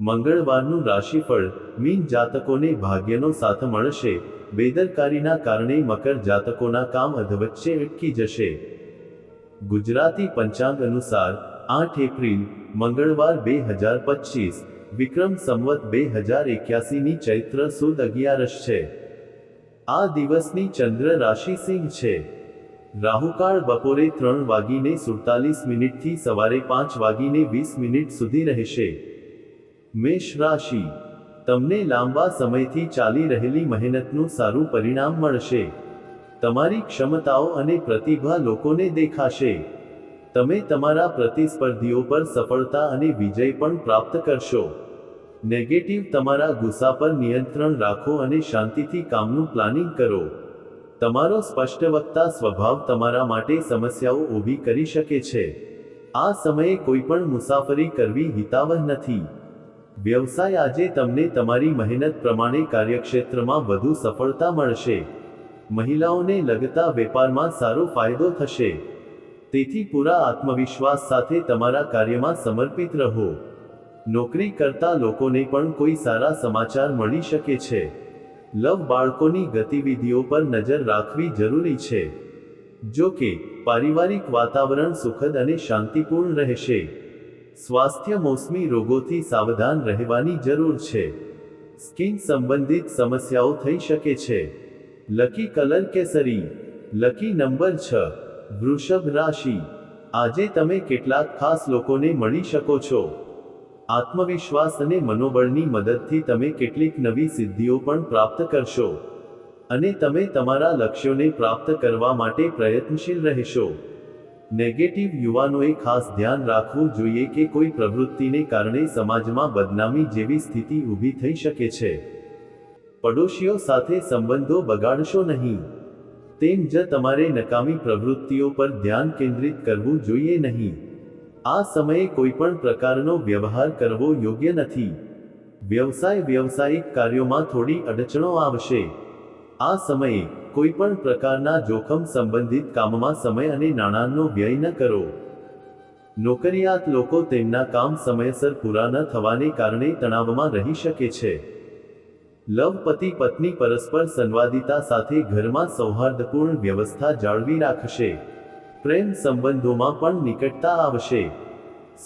મંગળવારનું રાશિફળ મીન જાતકોને ભાગ્યનો સાથ મળશે. બેદરકારીના કારણે મકર જાતકોના કામ અધવચ્ચે અટકી જશે. ગુજરાતી પંચાંગ અનુસાર આઠ એપ્રિલ, મંગળવાર બે હજાર પચીસ, વિક્રમ સંવત બે હજાર એક્યાસીની ચૈત્ર સુદ અગિયારસ છે. આ દિવસની ચંદ્ર રાશિ સિંહ છે. રાહુકાળ બપોરે ત્રણ વાગીને સુડતાલીસ મિનિટથી સવારે પાંચ વાગીને વીસ મિનિટ સુધી રહેશે. મેષ રાશિ. તમને લાંબા સમયથી ચાલી રહેલી મહેનતનું સારું પરિણામ મળશે. તમારી ક્ષમતાઓ અને પ્રતિભા લોકોને દેખાશે. તમે તમારા પ્રતિસ્પર્ધીઓ પર સફળતા અને વિજય પણ પ્રાપ્ત કરશો. નેગેટિવ તમારા ગુસ્સા પર નિયંત્રણ રાખો અને શાંતિથી કામનું પ્લાનિંગ કરો. તમારો સ્પષ્ટવક્તા સ્વભાવ તમારા માટે સમસ્યાઓ ઊભી કરી શકે છે. આ સમયે કોઈ પણ મુસાફરી કરવી હિતાવહ નથી. વ્યવસાય આજે તમને તમારી મહેનત પ્રમાણે કાર્યક્ષેત્રમાં વધુ સફળતા મળશે. મહિલાઓને લગતા વેપારમાં સારો ફાયદો થશે. તેથી પૂરા આત્મવિશ્વાસ સાથે તમારા કાર્યમાં સમર્પિત રહો. નોકરી કરતા લોકોને પણ કોઈ સારા સમાચાર મળી શકે છે. લવ બાળકોની ગતિવિધિઓ પર નજર રાખવી જરૂરી છે. જો કે, પારિવારિક વાતાવરણ સુખદ અને શાંતિપૂર્ણ રહેશે. સ્વાસ્થ્ય મોસમી રોગોથી સાવધાન રહેવાની જરૂર છે. સ્કિન સંબંધિત સમસ્યાઓ થઈ શકે છે. લકી કલર કેસરી. લકી નંબર છ. વૃષભ રાશિ. આજે તમે કેટલાક ખાસ લોકોને મળી શકો છો. આત્મવિશ્વાસ અને મનોબળની મદદથી તમે કેટલીક નવી સિદ્ધિઓ પણ પ્રાપ્ત કરશો. અને તમે તમારા લક્ષ્યોને પ્રાપ્ત કરવા માટે પ્રયત્નશીલ રહેશો. નેગેટિવ યુવાનોએ ખાસ ધ્યાન રાખવું જોઈએ કે કોઈ પ્રવૃત્તિને કારણે સમાજમાં બદનામી જેવી સ્થિતિ ઊભી થઈ શકે છે. પડોશીઓ સાથે સંબંધો બગાડશો નહીં. તેમ જ તમારે નકામી પ્રવૃત્તિઓ પર ધ્યાન કેન્દ્રિત કરવું જોઈએ નહીં. આ સમયે કોઈ પણ પ્રકારનો વ્યવહાર કરવો યોગ્ય નથી. વ્યવસાય વ્યવસાયિક કાર્યોમાં થોડી અડચણો આવશે. આ સમયે કોઈ પણ પ્રકારના જોખમ સંબંધિત કામમાં સમય અને નાણાંનો વ્યય ન કરો. નોકરિયાત લોકો તેમના કામ સમયસર પૂરા ન થવાને કારણે તણાવમાં રહી શકે છે. લવ પતિ પત્ની પરસ્પર સંવાદિતા સાથે ઘરમાં સૌહાર્દપૂર્ણ વ્યવસ્થા જાળવી રાખશે. પ્રેમ સંબંધોમાં પણ નિકટતા આવશે.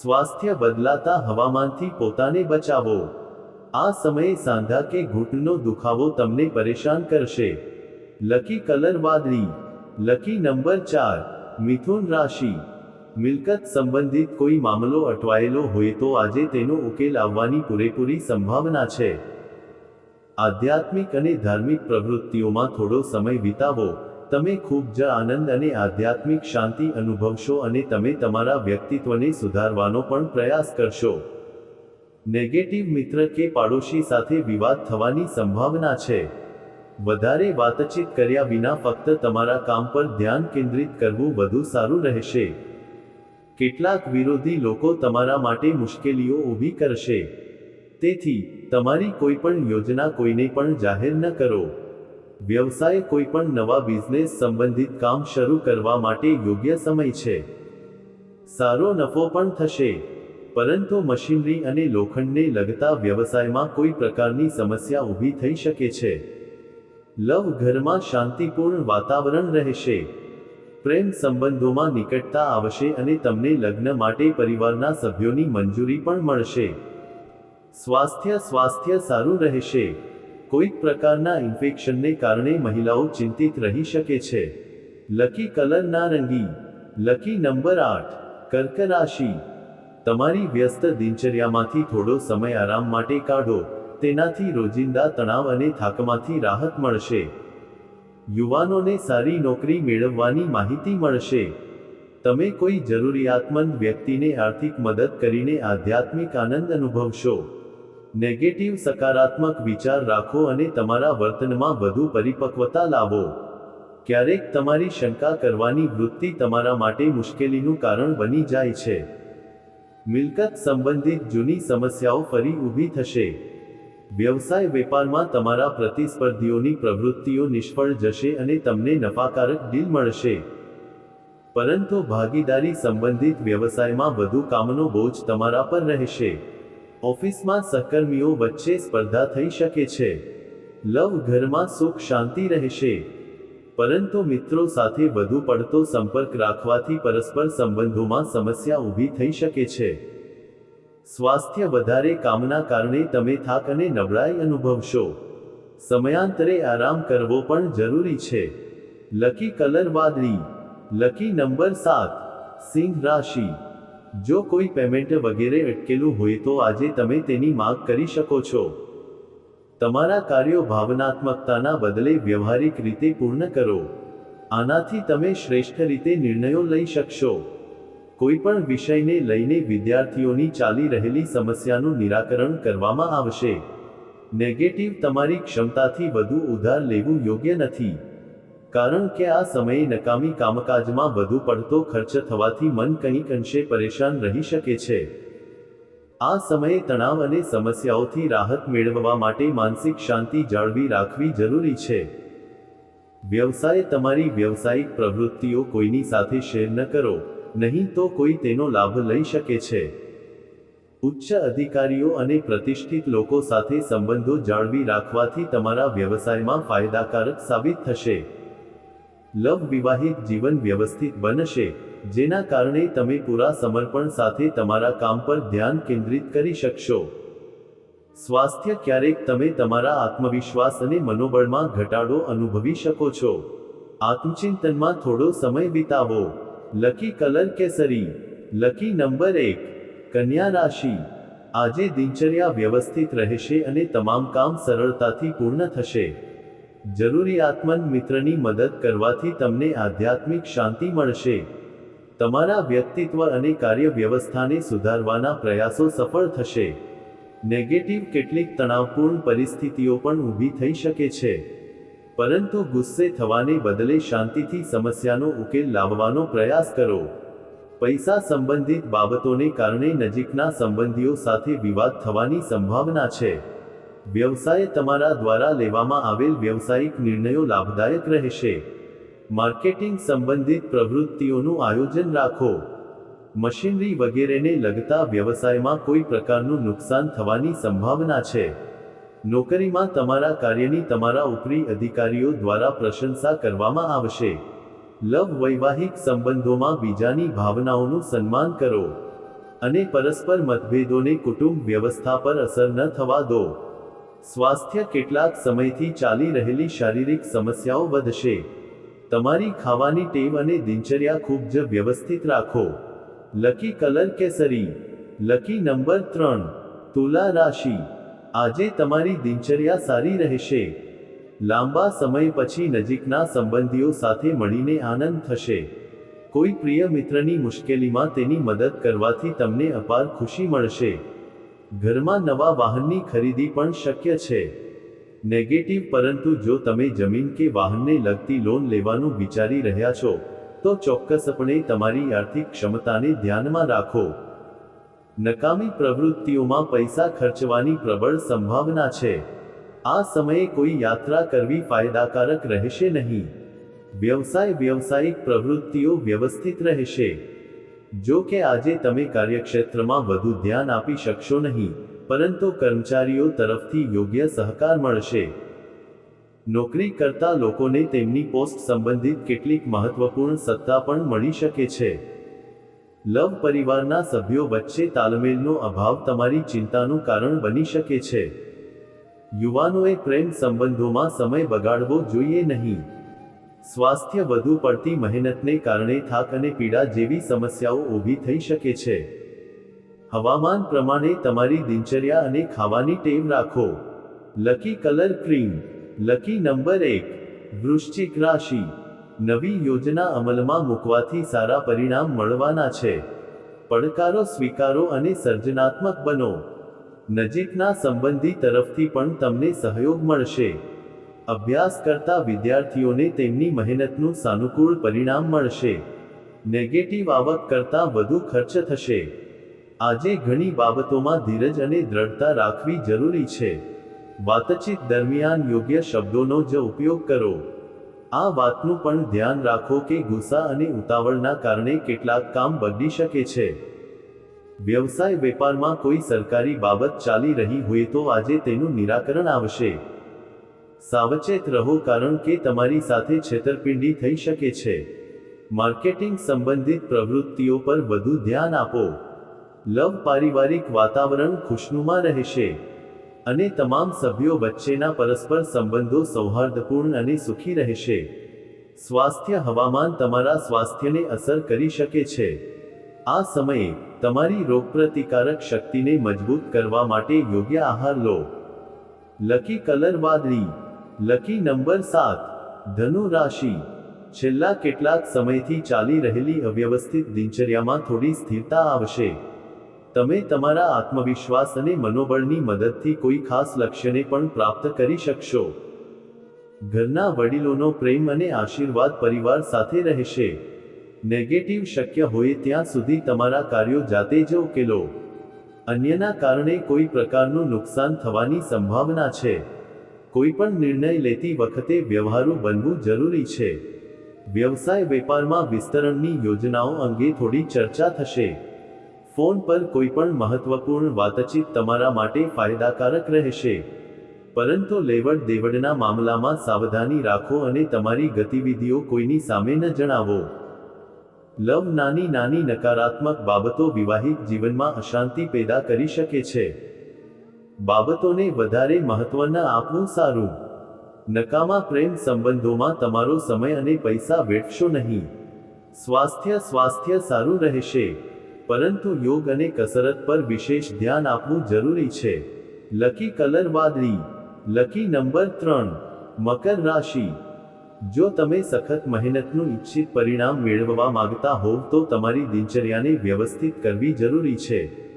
સ્વાસ્થ્ય બદલાતા હવામાનથી પોતાને બચાવો. આ સમયે સાંધા કે ઘૂંટનો દુખાવો તમને પરેશાન કરશે. લકી કલર વાદળી, લકી નંબર ચાર, મિથુન રાશિ. મિલકત સંબંધિત કોઈ મામલો અટવાયેલો હોય તો આજે તેનો ઉકેલ આવવાની પૂરેપૂરી સંભાવના છે. આધ્યાત્મિક અને ધાર્મિક પ્રવૃત્તિઓમાં થોડો સમય વિતાવો. તમે ખૂબ જ આનંદ અને આધ્યાત્મિક શાંતિ અનુભવશો અને તમે તમારા વ્યક્તિત્વને સુધારવાનો પણ પ્રયાસ કરશો. નેગેટિવ મિત્ર કે પાડોશી સાથે વિવાદ થવાની સંભાવના છે. વધારે વાતચીત કર્યા વિના ફક્ત તમારા કામ પર ધ્યાન કેન્દ્રિત કરવું વધુ સારું રહેશે. કેટલાક વિરોધી લોકો તમારા માટે મુશ્કેલીઓ ઊભી કરશે. તેથી, તમારી કોઈ પણ યોજના કોઈને પણ જાહેર ન કરો. વ્યવસાય કોઈ પણ નવા બિઝનેસ સંબંધિત કામ શરૂ કરવા માટે યોગ્ય સમય છે. સારો નફો પણ થશે. પરંતુ મશીનરી અને લોખંડને લગતા વ્યવસાયમાં કોઈ પ્રકારની સમસ્યા ઊભી થઈ શકે છે. લવ ઘરમાં શાંતિપૂર્ણ વાતાવરણ રહેશે. પ્રેમ સંબંધોમાં નિકટતા આવશે અને તમને લગ્ન માટે પરિવારના સભ્યોની મંજૂરી પણ મળશે. સ્વાસ્થ્ય સ્વાસ્થ્ય સારું રહેશે. કોઈક પ્રકારના ઇન્ફેક્શનને કારણે મહિલાઓ ચિંતિત રહી શકે છે. લકી કલર નારંગી, લકી નંબર આઠ, કર્ક રાશિ. તમારી વ્યસ્ત દિનચર્યામાંથી થોડો સમય આરામ માટે કાઢો. તેનાથી રોજિંદા તણાવ અને થાકમાંથી રાહત મળશે. યુવાનોને સારી નોકરી મેળવવાની માહિતી મળશે. તમે કોઈ જરૂરિયાતમંદ વ્યક્તિને આર્થિક મદદ કરીને આધ્યાત્મિક આનંદ અનુભવશો. નેગેટિવ સકારાત્મક વિચાર રાખો અને તમારા વર્તનમાં વધુ પરિપક્વતા લાવો. ક્યારેક તમારી શંકા કરવાની વૃત્તિ તમારા માટે મુશ્કેલીનું કારણ બની જાય છે. મિલકત સંબંધિત જૂની સમસ્યાઓ ફરી ઊભી થશે. વ્યવસાય વેપારમાં તમારા પ્રતિસ્પર્ધીઓની પ્રવૃત્તિઓ નિષ્ફળ જશે અને તમને નફાકારક ડીલ મળશે. પરંતુ ભાગીદારી સંબંધિત વ્યવસાયમાં વધુ કામનો બોજ તમારા પર રહેશે. ઓફિસમાં સહકર્મીઓ વચ્ચે સ્પર્ધા થઈ શકે છે. લવ ઘરમાં સુખ શાંતિ રહેશે. પરંતુ મિત્રો સાથે વધુ પડતો સંપર્ક રાખવાથી પરસ્પર સંબંધોમાં સમસ્યા ઊભી થઈ શકે છે. સ્વાસ્થ્ય વધારે કામના કારણે તમે થાક અને નબળાઈ અનુભવશો. સમયાંતરે આરામ કરવો પણ જરૂરી છે. લકી કલર વાદળી. લકી નંબર સાત. સિંહ રાશિ. જો કોઈ પેમેન્ટ વગેરે અટકેલું હોય તો આજે તમે તેની માંગ કરી શકો છો. તમારા કાર્યો ભાવનાત્મકતાના બદલે વ્યવહારિક રીતે પૂર્ણ કરો. આનાથી તમે શ્રેષ્ઠ રીતે નિર્ણયો લઈ શકશો. કોઈ પણ વિષયને લઈને વિદ્યાર્થીઓની ચાલી રહેલી સમસ્યાનું નિરાકરણ કરવામાં આવશે. નેગેટિવ તમારી ક્ષમતાથી વધુ ઉધાર લેવું યોગ્ય નથી. કારણ કે આ સમયે નકામી કામકાજમાં વધુ પડતો ખર્ચ થવાથી મન કંઈક અંશે પરેશાન રહી શકે છે. આ સમયે તણાવ અને સમસ્યાઓથી રાહત મેળવવા માટે માનસિક શાંતિ જાળવી રાખવી જરૂરી છે. વ્યવસાય તમારી વ્યવસાયિક પ્રવૃત્તિઓ કોઈની સાથે શેર ન કરો. નહીં તો કોઈ તેનો લાભ લઈ શકે છે. ઉચ્ચ અધિકારીઓ અને પ્રતિષ્ઠિત લોકો સાથે સંબંધો જાળવી રાખવાથી તમારા વ્યવસાયમાં ફાયદાકારક સાબિત થશે. લવ વિવાહિત જીવન વ્યવસ્થિત બનશે, જેના કારણે તમે પૂરા સમર્પણ સાથે તમારા કામ પર ધ્યાન કેન્દ્રિત કરી શકશો. સ્વાસ્થ્ય ક્યારેક તમે તમારા આત્મવિશ્વાસ અને મનોબળમાં ઘટાડો અનુભવી શકો છો. આત્મચિંતનમાં થોડો સમય વિતાવો. લકી કલર કેસરી, લકી નંબર એક કન્યા રાશિ આજે દિનચર્યા વ્યવસ્થિત રહેશે અને તમામ કામ સરળતાથી પૂર્ણ થશે. જરૂરિયાતમંદ મિત્રની મદદ કરવાથી તમને આધ્યાત્મિક શાંતિ મળશે. તમારા વ્યક્તિત્વ અને કાર્ય વ્યવસ્થાને સુધારવાના પ્રયાસો સફળ થશે. નેગેટિવ કેટલીક તણાવપૂર્ણ પરિસ્થિતિઓ પણ ઊભી થઈ શકે છે. પરંતુ ગુસ્સે થવાને બદલે શાંતિથી સમસ્યાનો ઉકેલ લાવવાનો પ્રયાસ કરો. પૈસા સંબંધિત બાબતોને કારણે નજીકના સંબંધીઓ સાથે વિવાદ થવાની સંભાવના છે. વ્યવસાય તમારા દ્વારા લેવામાં આવેલ વ્યવસાયિક નિર્ણયો લાભદાયક રહેશે. માર્કેટિંગ સંબંધિત પ્રવૃત્તિઓનું આયોજન રાખો. મશીનરી વગેરેને લગતા વ્યવસાયમાં કોઈ પ્રકારનું નુકસાન થવાની સંભાવના છે. નોકરીમાં તમારા કાર્યની તમારા ઉપરી અધિકારીઓ દ્વારા પ્રશંસા કરવામાં આવશે. લવ વૈવાહિક સંબંધોમાં બીજાની ભાવનાઓનું સન્માન કરો. અને પરસ્પર મતભેદોને કુટુંબ વ્યવસ્થા પર અસર ન થવા દો. સ્વાસ્થ્ય કેટલાક સમયથી ચાલી રહેલી શારીરિક સમસ્યાઓ વધશે. તમારી ખાવાની ટેવ અને દિનચર્યા ખૂબ જ વ્યવસ્થિત રાખો. લકી કલર કેસરી. લકી નંબર ત્રણ. તુલા રાશિ. આજે તમારી દિનચર્યા સારી રહેશે. લાંબા સમય પછી નજીકના સંબંધીઓ સાથે મળીને આનંદ થશે. કોઈ પ્રિય મિત્રની મુશ્કેલીમાં તેની મદદ કરવાથી તમને અપાર ખુશી મળશે. ઘરમાં નવા વાહનની ખરીદી પણ શક્ય છે. નેગેટિવ પરંતુ જો તમે જમીન કે વાહનને લગતી લોન લેવાનું વિચારી રહ્યા છો, તો ચોક્કસપણે તમારી આર્થિક ક્ષમતાને ધ્યાનમાં રાખો. નકામી પ્રવૃત્તિઓમાં પૈસા ખર્ચવાની પ્રબળ સંભાવના છે. આ સમયે કોઈ યાત્રા કરવી ફાયદાકારક રહેશે નહીં. વ્યવસાય વ્યવસાયિક પ્રવૃત્તિઓ વ્યવસ્થિત રહેશે. જો કે આજે તમે કાર્યક્ષેત્રમાં વધુ ધ્યાન આપી શકશો નહીં, પરંતુ કર્મચારીઓ તરફથી યોગ્ય સહકાર મળશે. નોકરી કરતા લોકોને તેમની પોસ્ટ સંબંધિત કેટલીક મહત્વપૂર્ણ સત્તા પણ મળી શકે છે. લવ પરિવારના સભ્યો વચ્ચે તાલમેલનો અભાવ તમારી ચિંતાનું કારણ બની શકે છે. યુવાનોએ પ્રેમ સંબંધોમાં સમય બગાડવો જોઈએ નહીં. સ્વાસ્થ્ય વધુ પડતી મહેનતને કારણે થાક અને પીડા જેવી સમસ્યાઓ ઊભી થઈ શકે છે. હવામાન પ્રમાણે તમારી દિનચર્યા અને ખાવાની ટેવ રાખો. Lucky colour cream lucky number એક, વૃશ્ચિક રાશિ. નવી યોજના અમલમાં મૂકવાથી સારા પરિણામ મળવાના છે. પડકારો સ્વીકારો અને સર્જનાત્મક બનો. નજીકના સંબંધી તરફથી પણ તમને સહયોગ મળશે. અભ્યાસ કરતા વિદ્યાર્થીઓને તેમની મહેનતનું સાનુકૂળ પરિણામ મળશે. નેગેટિવ આવક કરતાં વધુ ખર્ચ થશે. આજે ઘણી બાબતોમાં ધીરજ અને દ્રઢતા રાખવી જરૂરી છે. વાતચીત દરમિયાન યોગ્ય શબ્દોનો જ ઉપયોગ કરો. આ વાતનું પણ ધ્યાન રાખો કે ગુસ્સા અને ઉતાવળના કારણે કેટલાક કામ બગડી શકે છે. વ્યવસાય વેપારમાં કોઈ સરકારી બાબત ચાલી રહી હોય તો આજે તેનું નિરાકરણ આવશે. સાવચેત રહો કારણ કે તમારી સાથે છેતરપિંડી થઈ શકે છે. માર્કેટિંગ સંબંધિત પ્રવૃત્તિઓ પર વધુ ધ્યાન આપો. લવ પારિવારિક વાતાવરણ ખુશનુમા રહેશે. અને તમામ સભ્યો વચ્ચેના પરસ્પર સંબંધો સૌહાર્દપૂર્ણ અને સુખી રહેશે. સ્વાસ્થ્ય હવામાન તમારા સ્વાસ્થ્યને અસર કરી શકે છે. આ સમયે, તમારી રોગપ્રતિકારક શક્તિને મજબૂત કરવા માટે યોગ્ય આહાર લો. લકી કલર વાદળી. લકી નંબર સાત, ધનુ રાશિ. છેલ્લા કેટલાક સમયથી ચાલી રહેલી અવ્યવસ્થિત દિનચર્યામાં થોડી સ્થિરતા આવશે. તમે તમારા આત્મવિશ્વાસ અને મનોબળની મદદથી કોઈ ખાસ લક્ષ્યને પણ પ્રાપ્ત કરી શકશો. ઘરના વડીલોનો પ્રેમ અને આશીર્વાદ પરિવાર સાથે રહેશે. નેગેટિવ શક્ય હોય ત્યાં સુધી તમારા કાર્યો જાતે જ ઉકેલો. અન્યના કારણે કોઈ પ્રકારનું નુકસાન થવાની સંભાવના છે. કોઈ પણ નિર્ણય લેતી વખતે વ્યવહારુ બનવું જરૂરી છે. વ્યવસાય વેપારમાં વિસ્તરણની યોજનાઓ અંગે થોડી ચર્ચા થશે. ફોન પર કોઈ પણ મહત્વપૂર્ણ વાતચીત તમારા માટે ફાયદાકારક રહેશે. પરંતુ લેવડ દેવડના મામલામાં સાવધાની રાખો અને તમારી ગતિવિધિઓ કોઈની સામે ન જણાવો. લવ નાની નાની નકારાત્મક બાબતો વિવાહિત જીવનમાં અશાંતિ પેદા કરી શકે છે. બાબતોને વધારે મહત્વ ન આપવું સારું. નકામા પ્રેમ સંબંધોમાં તમારો સમય અને પૈસા વેઠશો નહીં. સ્વાસ્થ્ય સ્વાસ્થ્ય સારું રહેશે. પરંતુ યોગ અને કસરત પર વિશેષ ધ્યાન આપવું જરૂરી છે. લકી કલર વાદળી લકી નંબર ત્રણ. મકર રાશિ. જો તમે સખત મહેનતનું ઈચ્છિત પરિણામ મેળવવા માંગતા હોવ તો તમારી દિનચર્યાને વ્યવસ્થિત કરવી જરૂરી છે.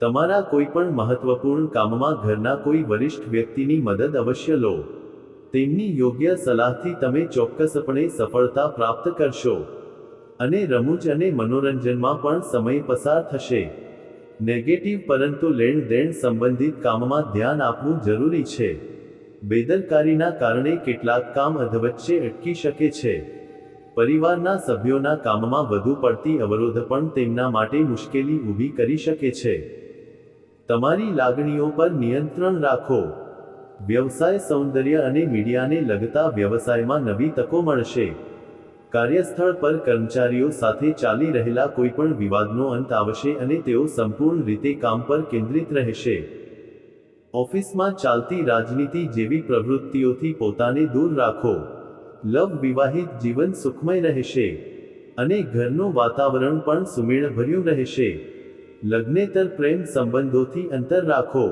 તમારા કોઈ પણ મહત્વપૂર્ણ કામમાં ઘરના કોઈ વરિષ્ઠ વ્યક્તિની મદદ અવશ્ય લો. તેમની યોગ્ય સલાહથી તમે ચોક્કસપણે સફળતા પ્રાપ્ત કરશો. અને રમૂજ અને મનોરંજનમાં પણ સમય પસાર થશે. નેગેટિવ પરંતુ લેણ દેણ સંબંધિત કામમાં ધ્યાન આપવું જરૂરી છે. બેદરકારીના કારણે કેટલાક કામ અધવચ્ચે અટકી શકે છે. પરિવારના સભ્યોના કામમાં વધુ પડતી અવરોધ પણ તેમના માટે મુશ્કેલી ઊભી કરી શકે છે. તમારી લાગણીઓ પર નિયંત્રણ રાખો. વ્યવસાય સૌંદર્ય અને મીડિયાને લગતા વ્યવસાયમાં નવી તકો મળશે. કાર્યસ્થળ પર કર્મચારીઓ સાથે ચાલી રહેલા કોઈપણ વિવાદનો અંત આવશે અને તેઓ સંપૂર્ણ રીતે કામ પર કેન્દ્રિત રહેશે. ઓફિસમાં ચાલતી રાજનીતિ જેવી પ્રવૃત્તિઓથી પોતાને દૂર રાખો. લવ વિવાહિત જીવન સુખમય રહેશે. અને ઘરનું વાતાવરણ પણ સુમેળભર્યું રહેશે. લગ્નેતર પ્રેમ સંબંધોથી અંતર રાખો.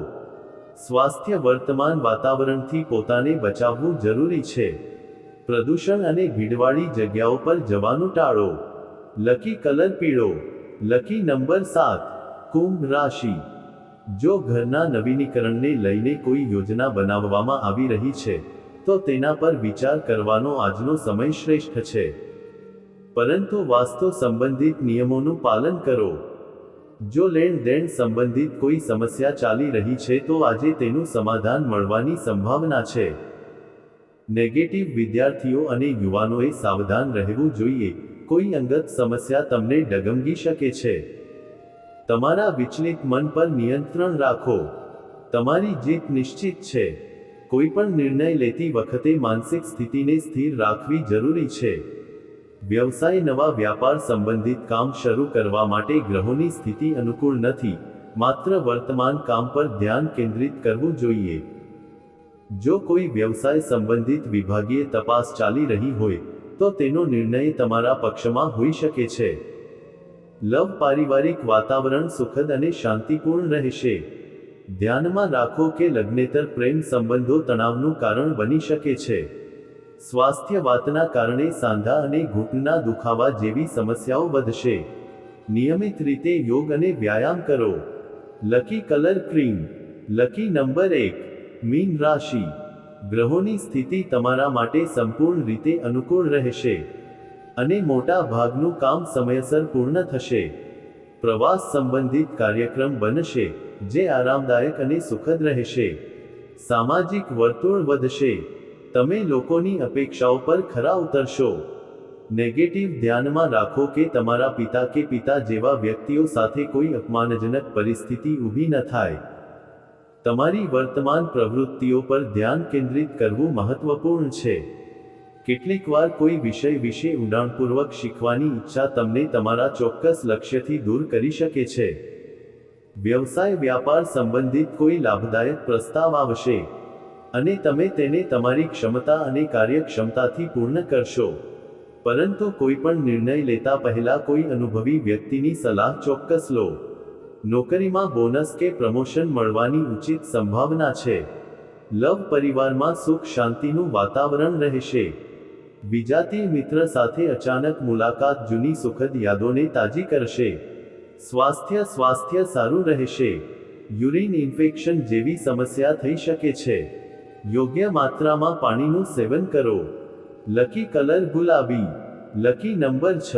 સ્વાસ્થ્ય વર્તમાન વાતાવરણથી પોતાને બચાવવું જરૂરી છે. પ્રદૂષણ અને ભીડવાળી જગ્યાઓ પર જવાનું ટાળો. લકી કલર પીળો. લકી નંબર સાત. કુંભ રાશિ. જો ઘરના નવીનીકરણને લઈને કોઈ યોજના બનાવવામાં આવી રહી છે, તો તેના પર વિચાર કરવાનો આજનો સમય શ્રેષ્ઠ છે. પરંતુ વાસ્તુ સંબંધિત નિયમોનું પાલન કરો. જો લેણ દેણ સંબંધિત કોઈ સમસ્યા ચાલી રહી છે, તો આજે તેનું સમાધાન મળવાની સંભાવના છે. નેગેટિવ વિદ્યાર્થીઓ અને યુવાનોએ સાવધાન રહેવું જોઈએ. કોઈ અંગત સમસ્યા તમને ડગમગી શકે છે. તમારા વિચલિત મન પર નિયંત્રણ રાખો. તમારી જીત નિશ્ચિત છે. કોઈ પણ નિર્ણય લેતી વખતે માનસિક સ્થિતિને સ્થિર રાખવી જરૂરી છે. વ્યવસાય નવા વ્યાપાર સંબંધિત કામ શરૂ કરવા માટે ગ્રહોની સ્થિતિ અનુકૂળ નથી. માત્ર વર્તમાન કામ પર ધ્યાન કેન્દ્રિત કરવું જોઈએ. જો કોઈ વ્યવસાય સંબંધિત વિભાગીય તપાસ ચાલી રહી હોય, તો તેનો નિર્ણય તમારા પક્ષમાં હોઈ શકે છે. લવ પારિવારિક વાતાવરણ સુખદ અને શાંતિપૂર્ણ રહેશે. ધ્યાનમાં રાખો કે લગ્નેતર પ્રેમ સંબંધો તણાવનું કારણ બની શકે છે. સ્વાસ્થ્ય વાતના કારણે સાંધા અને ઘૂંટના દુખાવા જેવી સમસ્યાઓ વધશે. નિયમિત રીતે યોગ અને વ્યાયામ કરો. Lucky colour cream. Lucky number એક. મીન રાશિ. ગ્રહોની સ્થિતિ તમારા માટે સંપૂર્ણ રીતે અનુકૂળ રહેશે અને મોટા ભાગનું કામ સમયસર પૂર્ણ થશે. પ્રવાસ સંબંધિત કાર્યક્રમ બનશે, જે આરામદાયક અને સુખદ રહેશે. સામાજિક વર્તુળ વધશે. તમે લોકોની અપેક્ષાઓ પર ખરા ઉતરશો. નેગેટિવ ધ્યાનમાં રાખો કે તમારા પિતા કે પિતા જેવા વ્યક્તિઓ સાથે કોઈ અપમાનજનક પરિસ્થિતિ ઊભી ન થાય. તમારી વર્તમાન પ્રવૃત્તિઓ પર ધ્યાન કેન્દ્રિત કરવું મહત્વપૂર્ણ છે. કેટલીકવાર કોઈ વિષય વિશે ઊંડાણપૂર્વક શીખવાની ઈચ્છા તમને તમારા ચોક્કસ લક્ષ્યથી દૂર કરી શકે છે. વ્યવસાય વ્યાપાર સંબંધિત કોઈ લાભદાયક પ્રસ્તાવ આવશે. અને તમે તેને તમારી ક્ષમતા અને કાર્યક્ષમતાથી પૂર્ણ કરશો. પરંતુ કોઈ પણ નિર્ણય લેતા પહેલા કોઈ અનુભવી વ્યક્તિની સલાહ ચોક્કસ લો. નોકરીમાં બોનસ કે પ્રમોશન મળવાની ઉચિત સંભાવના છે. લવ પરિવારમાં સુખ શાંતિનું વાતાવરણ રહેશે. વિજાતીય મિત્ર સાથે અચાનક મુલાકાત જૂની સુખદ યાદોને તાજી કરશે. સ્વાસ્થ્ય સ્વાસ્થ્ય સારું રહેશે. યુરિન ઇન્ફેક્શન જેવી સમસ્યા થઈ શકે છે. યોગ્ય માત્રામાં પાણીનું સેવન કરો. લકી કલર ગુલાબી. લકી નંબર છ.